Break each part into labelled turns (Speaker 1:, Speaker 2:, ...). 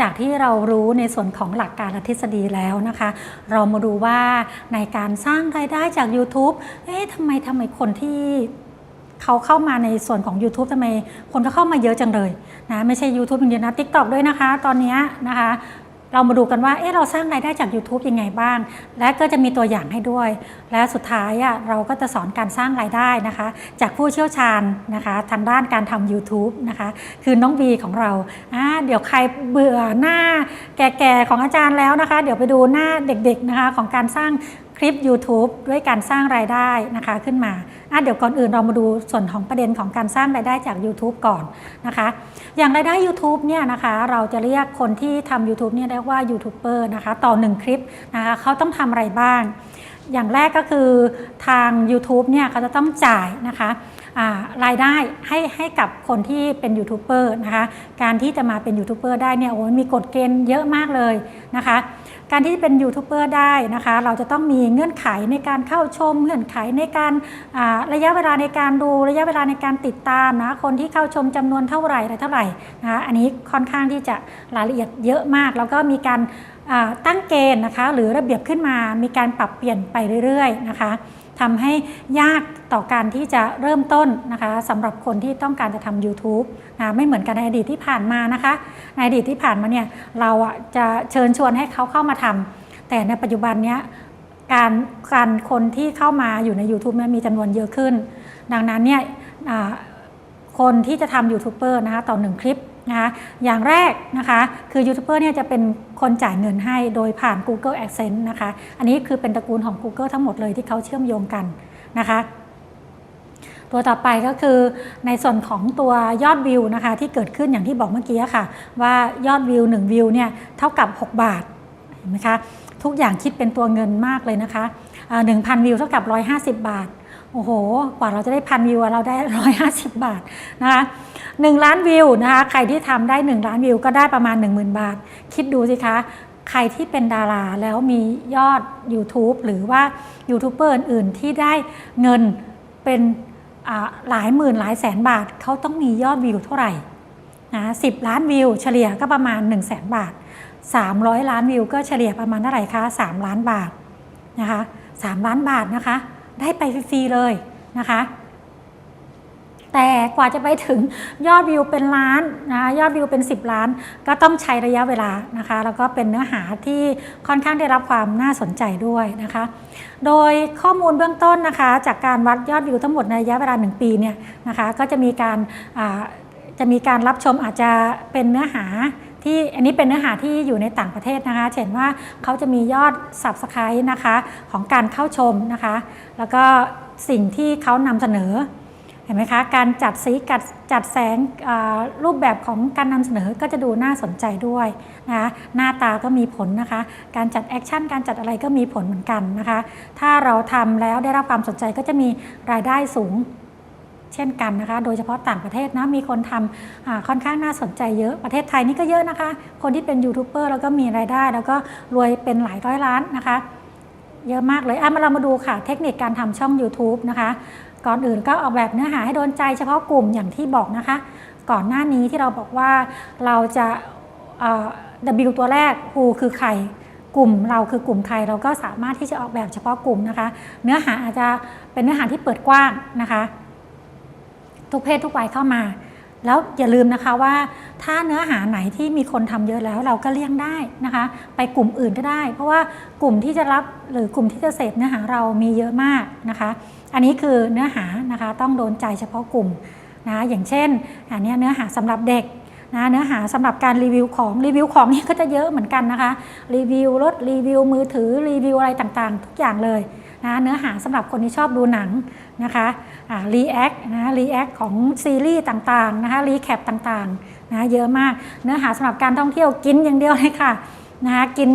Speaker 1: จากที่เรารู้ในส่วนของหลักการและทฤษฎีแล้วนะคะ เรามาดูว่าในการสร้างรายได้จาก YouTube เอ๊ะทำไมทำไมคนที่เขาเข้ามาในส่วนของ YouTube ทำไมคนก็เข้ามาเยอะจังเลยนะไม่ใช่ YouTube อย่างเดียวนะ TikTok ด้วยนะคะ ตอนนี้นะคะ เรามาดูกันว่าเอ๊ะเราสร้างรายได้จาก YouTube ยังไงบ้าง และก็จะมีตัวอย่างให้ด้วย และสุดท้ายอะเราก็จะสอนการสร้างรายได้นะคะ จากผู้เชี่ยวชาญนะคะทางด้านการทำ YouTube นะคะคือน้องบีของเราอ่าเดี๋ยวใครเบื่อหน้าแก่ๆของอาจารย์แล้วนะคะ เดี๋ยวไปดูหน้าเด็กๆนะคะของการสร้าง คลิป YouTube ด้วยการสร้างรายได้นะคะขึ้นมาอะเดี๋ยวก่อนอื่นเรามาดูส่วนของประเด็นของการสร้างรายได้จาก YouTube ก่อนนะคะ อย่างรายได้ YouTube เนี่ยนะคะเราจะเรียกคนที่ทำ YouTube เนี่ยเรียกว่ายูทูบเบอร์นะคะต่อ 1 คลิปนะคะเขาต้องทำอะไรบ้าง อย่างแรกก็คือทาง YouTube เนี่ยเขาจะต้องจ่ายนะคะรายได้ให้ให้กับคนที่เป็นยูทูบเบอร์นะคะ การที่จะมาเป็นยูทูบเบอร์ได้เนี่ยโอ้ยมีกฎเกณฑ์เยอะมากเลยนะคะ การที่เป็นยูทูบเบอร์ได้นะคะ เราจะต้องมีเงื่อนไขในการเข้าชม เงื่อนไขในการาระยะเวลาในการดูระยะเวลาในการติดตามนะคนที่เข้าชมจำนวนเท่าไหร่อะไรเท่าไหร่นะคะอันนี้ค่อนข้างที่จะรายละเอียดเยอะมาก แล้วก็มีการาตั้งเกณฑ์นะคะ หรือระเบียบขึ้นมามีการปรับเปลี่ยนไปเรื่อยๆนะคะ ทำให้ยากต่อการที่จะเริ่มต้นนะคะสำหรับคนที่ต้องการจะทำ YouTube นะไม่เหมือนกันในอดีตที่ผ่านมานะคะ ในอดีตที่ผ่านมาเนี่ยเราอะจะเชิญชวนให้เขาเข้ามาทำแต่ในปัจจุบันเนี้ยการการคนที่เข้ามาอยู่ใน YouTube เนี่ยมีจำนวนเยอะขึ้น ดังนั้นเนี่ยอ่า คนที่จะทำยูทูบเบอร์นะคะต่อหนึ่งคลิปนะคะอย่างแรกนะคะคือยูทูบเบอร์เนี่ยจะเป็นคนจ่ายเงินให้โดยผ่าน Google Adsense นะคะอันนี้คือเป็นตระกูลของ Google ทั้งหมดเลยที่เขาเชื่อมโยงกันนะคะตัวต่อไปก็คือในส่วนของตัวยอดวิวนะคะที่เกิดขึ้นอย่างที่บอกเมื่อกี้ค่ะ ว่ายอดวิว 1 วิวเนี่ยเท่ากับ 6 บาทเห็นไหมคะทุกอย่างคิดเป็นตัวเงินมากเลยนะคะหนึ่งพันวิวเท่ากับ 150 บาท โอ้โห กว่าเราจะได้พันวิวเราได้ 150 บาทนะคะหนึ่งล้านวิวนะคะ ใครที่ทำได้ 1 ล้านวิวก็ได้ประมาณ 10,000 บาท คิดดูสิคะ ใครที่เป็นดาราแล้วมียอด YouTube หรือว่ายูทูบเบอร์อื่น ๆ ที่ได้เงินเป็นหลายหมื่นหลายแสนบาท เขาต้องมียอดวิวเท่าไหร่นะสิล้านวิว เฉลี่ยก็ประมาณ 1 0 0 0 0แสนบาท 300 ล้านวิวก็เฉลี่ยประมาณเท่าไหร่คะ 3 ล้านบาทนะคะ 3 ล้านบาทนะคะ ได้ไปฟรีๆเลยนะคะ แต่กว่าจะไปถึงยอดวิวเป็นล้านนะยอดวิวเป็น 10 ล้าน ก็ต้องใช้ระยะเวลานะคะ แล้วก็เป็นเนื้อหาที่ค่อนข้างได้รับความน่าสนใจด้วยนะคะ โดยข้อมูลเบื้องต้นนะคะ จากการวัดยอดวิวทั้งหมดในระยะเวลา 1 ปีเนี่ยนะคะ ก็จะมีการจะมีการรับชมอาจจะเป็นเนื้อหา ที่อันนี้เป็นเนื้อหาที่อยู่ในต่างประเทศนะคะเห็นว่าเขาจะมียอด Subscribe นะคะของการเข้าชมนะคะ แล้วก็สิ่งที่เขานำเสนอเห็นไหมคะการจัดสีกัดจัดแสงรูปแบบของการนำเสนอก็จะดูน่าสนใจด้วยนะคะหน้าตาก็มีผลนะคะ การจัดแอคชั่นการจัดอะไรก็มีผลเหมือนกันนะคะ ถ้าเราทำแล้วได้รับความสนใจก็จะมีรายได้สูง เช่นกันนะคะ โดยเฉพาะต่างประเทศนะ มีคนทำค่อนข้างน่าสนใจเยอะ ประเทศไทยนี่ก็เยอะนะคะ คนที่เป็นยูทูบเบอร์แล้วก็มีรายได้ แล้วก็รวยเป็นหลายร้อยล้านนะคะ เยอะมากเลยอะมาเรามาดูค่ะ เทคนิคการทำช่อง YouTube นะคะ ก่อนอื่นก็ออกแบบเนื้อหาให้โดนใจเฉพาะกลุ่มอย่างที่บอกนะคะ ก่อนหน้านี้ที่เราบอกว่าเราจะ W ตัวแรก Who คือใครกลุ่มเราคือกลุ่มใครเราก็สามารถที่จะออกแบบเฉพาะกลุ่มนะคะ เนื้อหาอาจจะเป็นเนื้อหาที่เปิดกว้างนะคะ ทุกเพศทุกวัยเข้ามา แล้วอย่าลืมนะคะว่าถ้าเนื้อหาไหนที่มีคนทำเยอะแล้วเราก็เลี่ยงได้นะคะ ไปกลุ่มอื่นก็ได้ เพราะว่ากลุ่มที่จะรับหรือกลุ่มที่จะเสพเนื้อหาเรามีเยอะมากนะคะ อันนี้คือเนื้อหานะคะต้องโดนใจเฉพาะกลุ่มนะอย่างเช่นอันนี้เนื้อหาสำหรับเด็กนะเนื้อหาสำหรับการรีวิวของรีวิวของนี่ก็จะเยอะเหมือนกันนะคะรีวิวรถรีวิวมือถือรีวิวอะไรต่างๆ ทุกอย่างเลย นะเนื้อหาสำหรับคนที่ชอบดูหนังนะคะรีแอคนะรีแอคของซีรีส์ต่างๆนะคะรีแคปต่างๆนะเยอะมากเนื้อหาสำหรับการท่องเที่ยวกินอย่างเดียวเลยค่ะนะคะกิน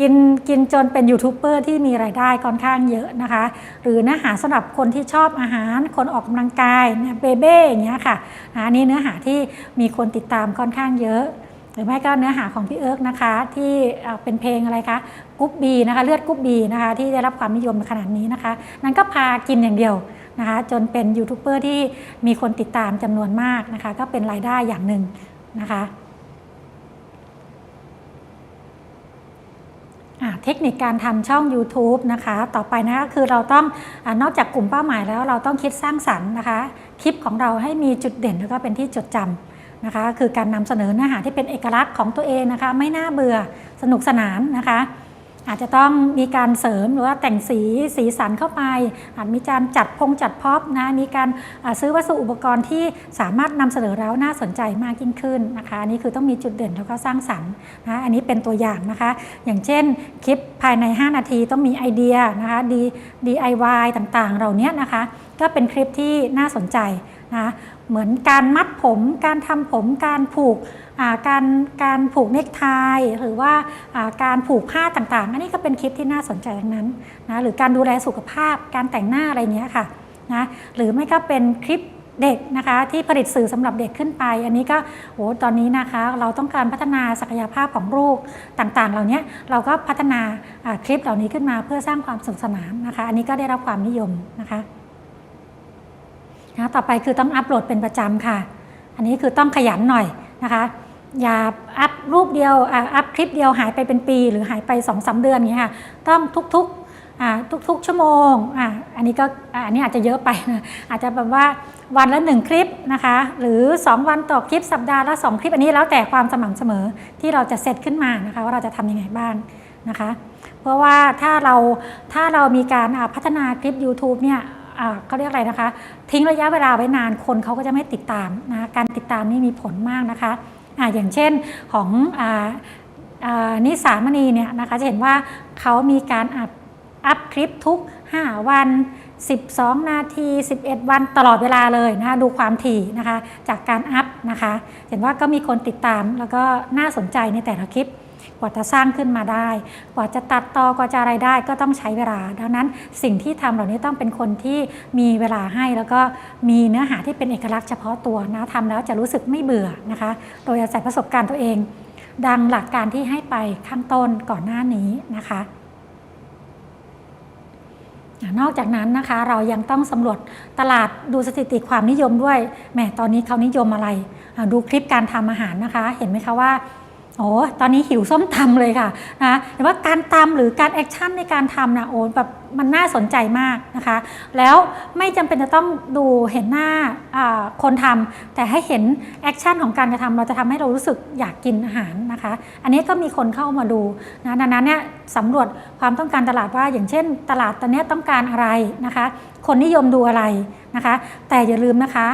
Speaker 1: กินกินจนเป็นยูทูบเบอร์ที่มีรายได้ค่อนข้างเยอะนะคะ หรือเนื้อหาสำหรับคนที่ชอบอาหาร คนออกกำลังกายเนี่ยเบเบ้อย่างเงี้ยค่ะอันนี้เนื้อหาที่มีคนติดตามค่อนข้างเยอะ หรือไม่ก็เนื้อหาของพี่เอิร์กนะคะ ที่เป็นเพลงอะไรคะกุ๊บบีนะคะเลือดกุ๊บบีนะคะที่ได้รับความนิยมขนาดนี้นะคะ นั้นก็พากินอย่างเดียวนะคะ จนเป็นยูทูบเบอร์ที่มีคนติดตามจำนวนมากนะคะ ก็เป็นรายได้อย่างหนึ่งนะคะเทคนิคการทำช่อง YouTube นะคะ ต่อไปนะคะคือเราต้องอนอกจากกลุ่มเป้าหมายแล้วเราต้องคิดสร้างสรรค์นะคะ คลิปของเราให้มีจุดเด่นแล้วก็เป็นที่จดจำ นะคะคือการนำเสนอเนื้อหาที่เป็นเอกลักษณ์ของตัวเองนะคะ ไม่น่าเบื่อสนุกสนานนะคะ อาจจะต้องมีการเสริมหรือว่าแต่งสีสีสันเข้าไป อาจมีการจัดพงจัดพ็อพนะมีการซื้อวัสดุอุปกรณ์ที่สามารถนำเสนอแล้วน่าสนใจมากยิ่งขึ้นนะคะอันนี้คือต้องมีจุดเด่นแล้วก็สร้างสรรค์นะอันนี้เป็นตัวอย่างนะคะ อย่างเช่นคลิปภายใน 5 นาทีต้องมีไอเดียนะคะ DIY ต่างๆ เหล่านี้นะคะ ก็เป็นคลิปที่น่าสนใจนะ เหมือนการมัดผม การทำผม การผูกการการผูกเนคไทหรือว่าการผูกผ้าต่างๆ อันนี้ก็เป็นคลิปที่น่าสนใจทั้งนั้นนะหรือการดูแลสุขภาพการแต่งหน้าอะไรเงี้ยค่ะนะหรือไม่ก็เป็นคลิปเด็กนะคะที่ผลิตสื่อสำหรับเด็กขึ้นไป อันนี้ก็โอ้ตอนนี้นะคะเราต้องการพัฒนาศักยภาพของลูกต่างๆ เหล่านี้เราก็พัฒนาคลิปเหล่านี้ขึ้นมาเพื่อสร้างความสนุกสนานนะคะ อันนี้ก็ได้รับความนิยมนะคะ นะต่อไปคือต้องอัปโหลดเป็นประจำค่ะ อันนี้คือต้องขยันหน่อยนะคะ อย่าอัพรูปเดียวอัพคลิปเดียวหายไปเป็นปี หรือหายไป2อสเดือนอย่างเงี้ยค่ะต้องทุกๆทุกๆ ชั่วโมงออันนี้ก็อันนี้อาจจะเยอะไปนะอาจจะแบบว่าวันละ 1 คลิปนะคะ หรือ 2 วันต่อคลิปสัปดาห์ละ 2 คลิปอันนี้แล้วแต่ความสม่ำเสมอที่เราจะเซตขึ้นมานะคะว่าเราจะทำยังไงบ้างนะคะ เพราะว่าถ้าเราถ้าเรามีการพัฒนาคลิป YouTube เนี่ย เขาเรียกอะไรนะคะ ทิ้งระยะเวลาไว้นานคนเขาก็จะไม่ติดตามนะการติดตามนี่มีผลมากนะคะอะอย่างเช่นของออนิสามณีเนี่ยนะคะจะเห็นว่าเขามีการอัพอัพคลิปทุก 5 วัน 12 นาที 11 วันตลอดเวลาเลยนะคะดูความถี่นะคะจากการอัพนะคะ เห็นว่าก็มีคนติดตามแล้วก็น่าสนใจในแต่ละคลิป กว่าจะสร้างขึ้นมาได้ กว่าจะตัดต่อกว่าจะอะไรได้ก็ต้องใช้เวลา ดังนั้นสิ่งที่ทำเหล่านี้ต้องเป็นคนที่มีเวลาให้แล้วก็มีเนื้อหาที่เป็นเอกลักษณ์เฉพาะตัวนะทำแล้วจะรู้สึกไม่เบื่อนะคะ โดยอาศัยประสบการณ์ตัวเอง ดังหลักการที่ให้ไปข้างต้นก่อนหน้านี้นะคะนอกจากนั้นนะคะเรายังต้องสำรวจตลาดดูสถิติความนิยมด้วยแหมตอนนี้เขานิยมอะไร ดูคลิปการทำอาหารนะคะ เห็นไหมคะว่า โอ้ตอนนี้หิวส้มตำเลยค่ะนะเห็นว่าการตำหรือการแอคชั่นในการทำนะโอ้แบบมันน่าสนใจมากนะคะ แล้วไม่จำเป็นจะต้องดูเห็นหน้าอ่าคนทำแต่ให้เห็นแอคชั่นของการกระทำเราจะทำให้เรารู้สึกอยากกินอาหารนะคะ อันนี้ก็มีคนเข้ามาดูนะดังนั้นเนี่ยสำรวจความต้องการตลาดว่า อย่างเช่น ตลาดตอนนี้ต้องการอะไรนะคะ คนนิยมดูอะไรนะคะ แต่อย่าลืมนะคะ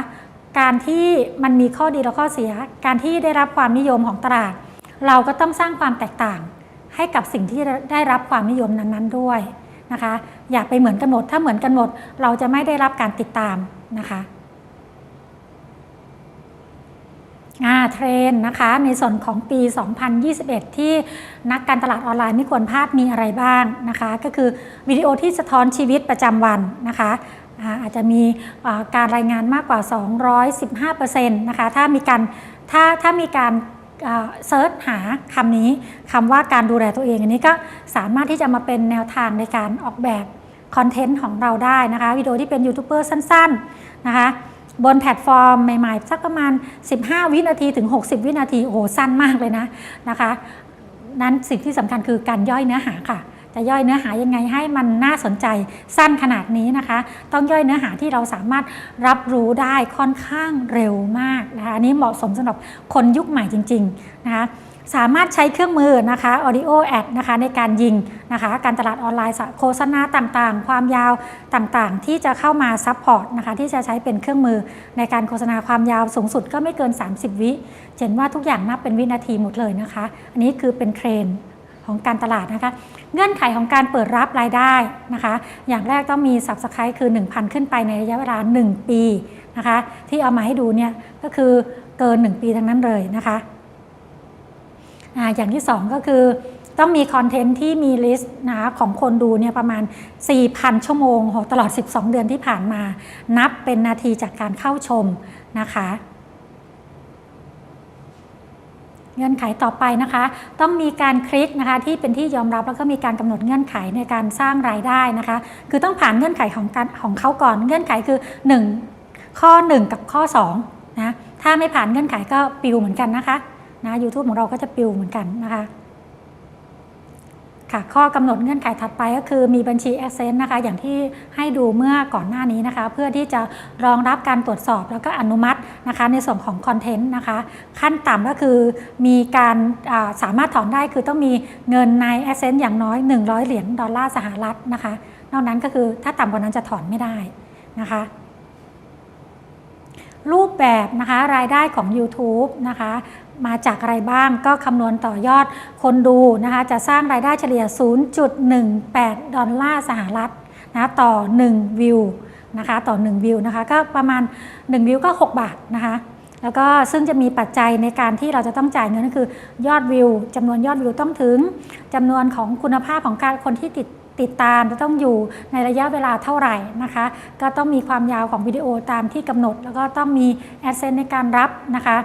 Speaker 1: การที่มันมีข้อดีและข้อเสีย การที่ได้รับความนิยมของตลาด เราก็ต้องสร้างความแตกต่างให้กับสิ่งที่ได้รับความนิยมนั้น ๆ ด้วยนะคะ อย่าไปเหมือนกันหมด ถ้าเหมือนกันหมด เราจะไม่ได้รับการติดตามนะคะอ่าเทรนนะคะ ในส่วนของปี 2021 ที่นักการตลาดออนไลน์ไม่ควรพลาดมีอะไรบ้างนะคะ ก็คือวิดีโอที่สะท้อนชีวิตประจำวันนะคะอาจจะมีการรายงานมากกว่า 215%นะคะ ถ้ามีการถ้าถ้ามีการ เซิร์ชหาคำนี้คำว่าการดูแลตัวเอง อันนี้ก็สามารถที่จะมาเป็นแนวทางในการออกแบบคอนเทนต์ของเราได้นะคะวิดีโอที่เป็นยูทูบเบอร์สั้นๆนะคะบนแพลตฟอร์มใหม่ๆ สักประมาณ 15 วินาทีถึง 60 วินาที โอ้โห สั้นมากเลยนะนะคะ นั้นสิ่งที่สำคัญคือการย่อยเนื้อหาค่ะ จะย่อยเนื้อหายังไงให้มันน่าสนใจสั้นขนาดนี้นะคะ ต้องย่อยเนื้อหาที่เราสามารถรับรู้ได้ค่อนข้างเร็วมากนะคะอันนี้เหมาะสมสำหรับคนยุคใหม่จริง ๆ นะคะสามารถใช้เครื่องมือนะคะ audio ad นะคะในการยิงนะคะ การตลาดออนไลน์โฆษณาต่างๆ ความยาวต่างๆ ที่จะเข้ามาซัพพอร์ตนะคะ ที่จะใช้เป็นเครื่องมือในการโฆษณาความยาวสูงสุดก็ไม่เกิน 30 วิเห็นว่าทุกอย่างนับเป็นวินาทีหมดเลยนะคะ อันนี้คือเป็นเทรนด์ของการตลาดนะคะ เงื่อนไขของการเปิดรับรายได้นะคะ อย่างแรกต้องมี Subscribe คือ 1,000 ขึ้นไปในระยะเวลา 1 ปีนะคะ ที่เอามาให้ดูเนี่ยก็คือเกิน 1 ปีทั้งนั้นเลยนะคะออย่างที่ 2 ก็คือต้องมีคอนเทนต์ที่มีลิสต์นะคะของคนดูเนี่ยประมาณ 4,000 ชั่วโมงตลอด 12 เดือนที่ผ่านมา นับเป็นนาทีจากการเข้าชมนะคะ เงื่อนไขต่อไปนะคะ ต้องมีการคลิกนะคะที่เป็นที่ยอมรับแล้วก็มีการกำหนดเงื่อนไขในการสร้างรายได้นะคะ คือต้องผ่านเงื่อนไขของการของเขาก่อนเงื่อนไขคือ 1 ข้อ 1 กับข้อ2นะถ้าไม่ผ่านเงื่อนไขก็ปิวเหมือนกันนะคะนะ YouTube ของเราก็จะปิวเหมือนกันนะคะ ค่ะข้อกำหนดเงื่อนไขถัดไปก็คือมีบัญชี Access นะคะ อย่างที่ให้ดูเมื่อก่อนหน้านี้นะคะ เพื่อที่จะรองรับการตรวจสอบแล้วก็อนุมัตินะคะ ในส่วนของคอนเทนต์นะคะ ขั้นต่ำก็คือมีการสามารถถอนได้คือต้องมีเงินใน Access อย่างน้อย 100 เหรียญดอลลาร์สหรัฐนะคะ นอกนั้นก็คือถ้าต่ำกว่านั้นจะถอนไม่ได้นะคะรูปแบบนะคะรายได้ของ YouTube นะคะ มาจากอะไรบ้างก็คำนวณต่อยอดคนดูนะคะจะสร้างรายได้เฉลี่ย 0.18 ดอลลาร์สหรัฐนะต่อ 1 วิวนะคะต่อ 1 วิวนะคะก็ประมาณ 1 วิวก็ 6 บาทนะคะแล้วก็ซึ่งจะมีปัจจัยในการที่เราจะต้องจ่ายเงินก็คือ ยอดวิวจำนวนยอดวิวต้องถึงจำนวนของคุณภาพของการคนที่ติดติดตามจะต้องอยู่ในระยะเวลาเท่าไหร่นะคะ ก็ต้องมีความยาวของวิดีโอตามที่กำหนด แล้วก็ต้องมีแอดเซนในการรับนะคะ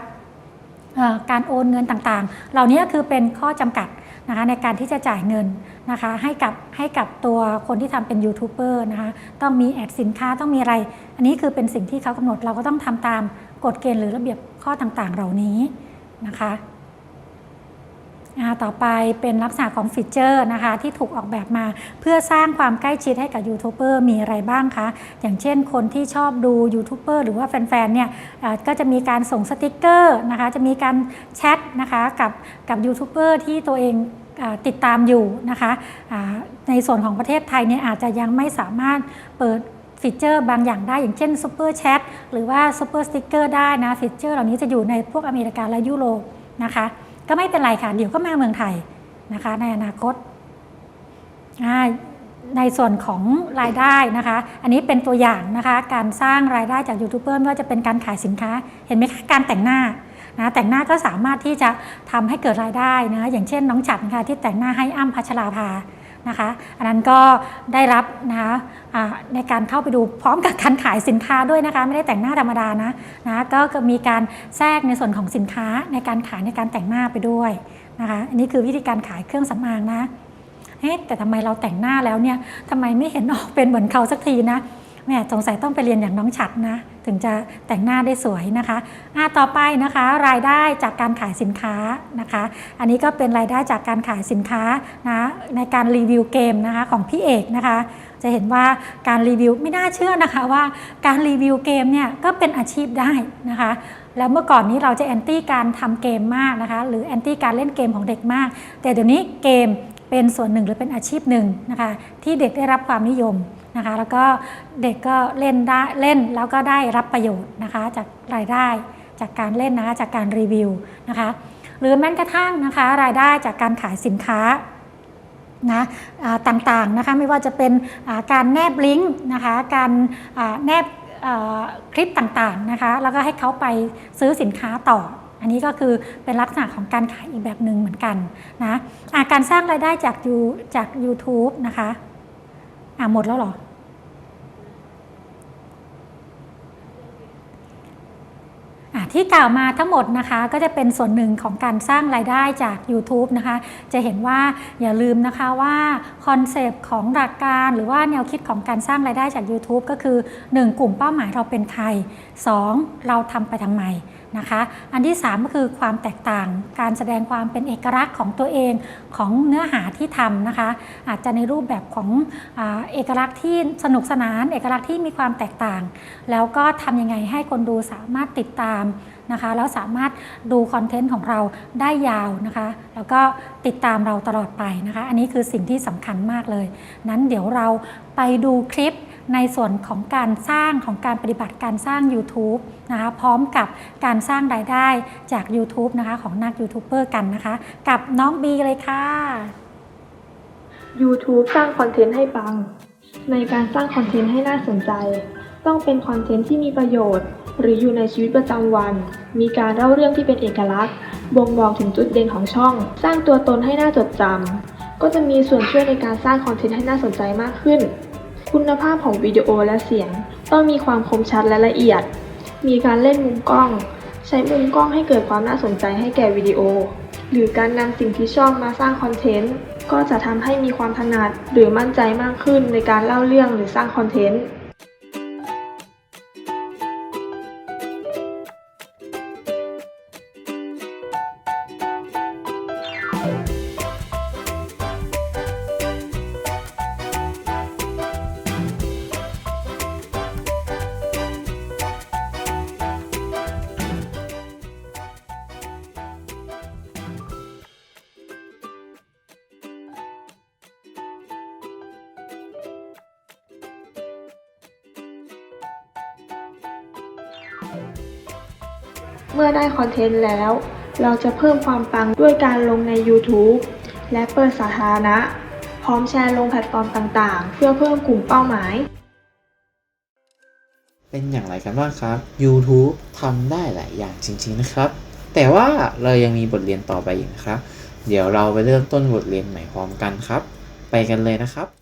Speaker 1: การโอนเงินต่างๆ เหล่านี้คือเป็นข้อจำกัดนะคะในการที่จะจ่ายเงินนะคะให้กับให้กับตัวคนที่ทำเป็นยูทูบเบอร์นะคะต้องมีแอดสินค้าต้องมีอะไร อันนี้คือเป็นสิ่งที่เขากำหนดเราก็ต้องทำตามกฎเกณฑ์หรือระเบียบข้อต่างๆ เหล่านี้นะคะ ต่อไปเป็นลักษณะของฟีเจอร์นะคะที่ถูกออกแบบมาเพื่อสร้างความใกล้ชิดให้กับยูทูบเบอร์มีอะไรบ้างคะ อย่างเช่นคนที่ชอบดูยูทูบเบอร์หรือว่าแฟนๆเนี่ยก็จะมีการส่งสติกเกอร์นะคะจะมีการแชทนะคะกับกับยูทูบเบอร์ที่ตัวเองติดตามอยู่นะคะในส่วนของประเทศไทยเนี่ยอาจจะยังไม่สามารถเปิดฟีเจอร์บางอย่างได้อย่างเช่นซูเปอร์แชทหรือว่าซูเปอร์สติกเกอร์ได้นะฟีเจอร์เหล่านี้จะอยู่ในพวกอเมริกาและยุโรปนะคะ ก็ไม่เป็นไรค่ะ เดี๋ยวก็มาเมืองไทยนะคะ ในอนาคต ในส่วนของรายได้นะคะ อันนี้เป็นตัวอย่างนะคะ การสร้างรายได้จากยูทูบเบอร์ไม่ว่าจะเป็นการขายสินค้า เห็นไหมคะการแต่งหน้านะแต่งหน้าก็สามารถที่จะทำให้เกิดรายได้นะอย่างเช่นน้องฉัดนค่ะที่แต่งหน้าให้อ้ำพัชราภา นะคะ อันนั้นก็ได้รับนะคะในการเข้าไปดูพร้อมกับการขายสินค้าด้วยนะคะ ไม่ได้แต่งหน้าธรรมดานะนะก็มีการแทรกในส่วนของสินค้าในการขายในการแต่งหน้าไปด้วยนะคะ อันนี้คือวิธีการขายเครื่องสำอางนะเอ๊ะแต่ทำไมเราแต่งหน้าแล้วเนี่ยทำไมไม่เห็นออกเป็นเหมือนเขาสักทีนะแม่สงสัยต้องไปเรียนอย่างน้องฉัดนะ ถึงจะแต่งหน้าได้สวยนะคะอะต่อไปนะคะ รายได้จากการขายสินค้านะคะ อันนี้ก็เป็นรายได้จากการขายสินค้านะในการรีวิวเกมนะคะของพี่เอกนะคะ จะเห็นว่าการรีวิวไม่น่าเชื่อนะคะว่าการรีวิวเกมเนี่ยก็เป็นอาชีพได้นะคะแล้วเมื่อก่อนนี้เราจะแอนตี้การทำเกมมากนะคะ หรือแอนตี้การเล่นเกมของเด็กมาก แต่เดี๋ยวนี้เกมเป็นส่วนหนึ่งหรือเป็นอาชีพหนึ่งนะคะ ที่เด็กได้รับความนิยม นะคะแล้วก็เด็กก็เล่นได้เล่นแล้วก็ได้รับประโยชน์นะคะจากรายได้จากการเล่นนะคะจากการรีวิวนะคะหรือแม้กระทั่งนะคะรายได้จากการขายสินค้านะต่างๆนะคะไม่ว่าจะเป็นการแนบลิงก์นะคะการแนบคลิปต่างๆนะคะแล้วก็ให้เขาไปซื้อสินค้าต่อ อันนี้ก็คือเป็นลักษณะของการขายอีกแบบหนึ่งเหมือนกันนะอ่าการสร้างรายได้จากยูจาก YouTube นะคะ อ่าหมดแล้วหรอ ที่กล่าวมาทั้งหมดนะคะ ก็จะเป็นส่วนหนึ่งของการสร้างรายได้จาก YouTube นะคะ จะเห็นว่าอย่าลืมนะคะว่าคอนเซปต์ของหลักการหรือว่าแนวคิดของการสร้างรายได้จาก YouTube ก็คือ 1. กลุ่มเป้าหมายเราเป็นใคร 2. เราทำไปทำไม นะคะ อันที่ 3 ก็คือความแตกต่าง การแสดงความเป็นเอกลักษณ์ของตัวเองของเนื้อหาที่ทำนะคะ อาจจะในรูปแบบของอเอกลักษณ์ที่สนุกสนาน เอกลักษณ์ที่มีความแตกต่าง แล้วก็ทำยังไงให้คนดูสามารถติดตามนะคะ แล้วสามารถดูคอนเทนต์ของเราได้ยาวนะคะ แล้วก็ติดตามเราตลอดไปนะคะ อันนี้คือสิ่งที่สำคัญมากเลย นั้นเดี๋ยวเราไปดูคลิป ในส่วนของการสร้างของการปฏิบัติการสร้าง YouTube นะคะพร้อมกับการสร้างรายได้จาก YouTube นะคะของนักยูทูบเบอร์กันนะคะ กับน้องบีเลยค่ะ
Speaker 2: YouTube สร้างคอนเทนต์ให้ปัง ในการสร้างคอนเทนต์ให้น่าสนใจ ต้องเป็นคอนเทนต์ที่มีประโยชน์ หรืออยู่ในชีวิตประจำวัน มีการเล่าเรื่องที่เป็นเอกลักษณ์ บ่งบอกถึงจุดเด่นของช่อง สร้างตัวตนให้น่าจดจำก็จะมีส่วนช่วยในการสร้างคอนเทนต์ให้น่าสนใจมากขึ้น คุณภาพของวิดีโอและเสียง ต้องมีความคมชัดและละเอียด มีการเล่นมุมกล้อง ใช้มุมกล้องให้เกิดความน่าสนใจให้แก่วิดีโอ หรือการนำสิ่งที่ชอบมาสร้างคอนเทนต์ ก็จะทำให้มีความถนัดหรือมั่นใจมากขึ้นในการเล่าเรื่องหรือสร้างคอนเทนต์
Speaker 1: ค
Speaker 2: มื่อได้คอนเทนต์แล้ว เราจะเพิ่มความปังด้วยการลงใน YouTube และเปิดสาธารณะ พร้อมแชร์ลงแพลตฟอร์มต่างๆ เพื่อเพิ่มกลุ่มเป้าหมาย
Speaker 3: เป็นอย่างไรกันบ้างครับ YouTube ทำได้หลายอย่างจริงๆนะครับ แต่ว่าเรายังมีบทเรียนต่อไปอีกนะครับ เดี๋ยวเราไปเริ่มต้นบทเรียนใหม่พร้อมกันครับ ไปกันเลยนะครับ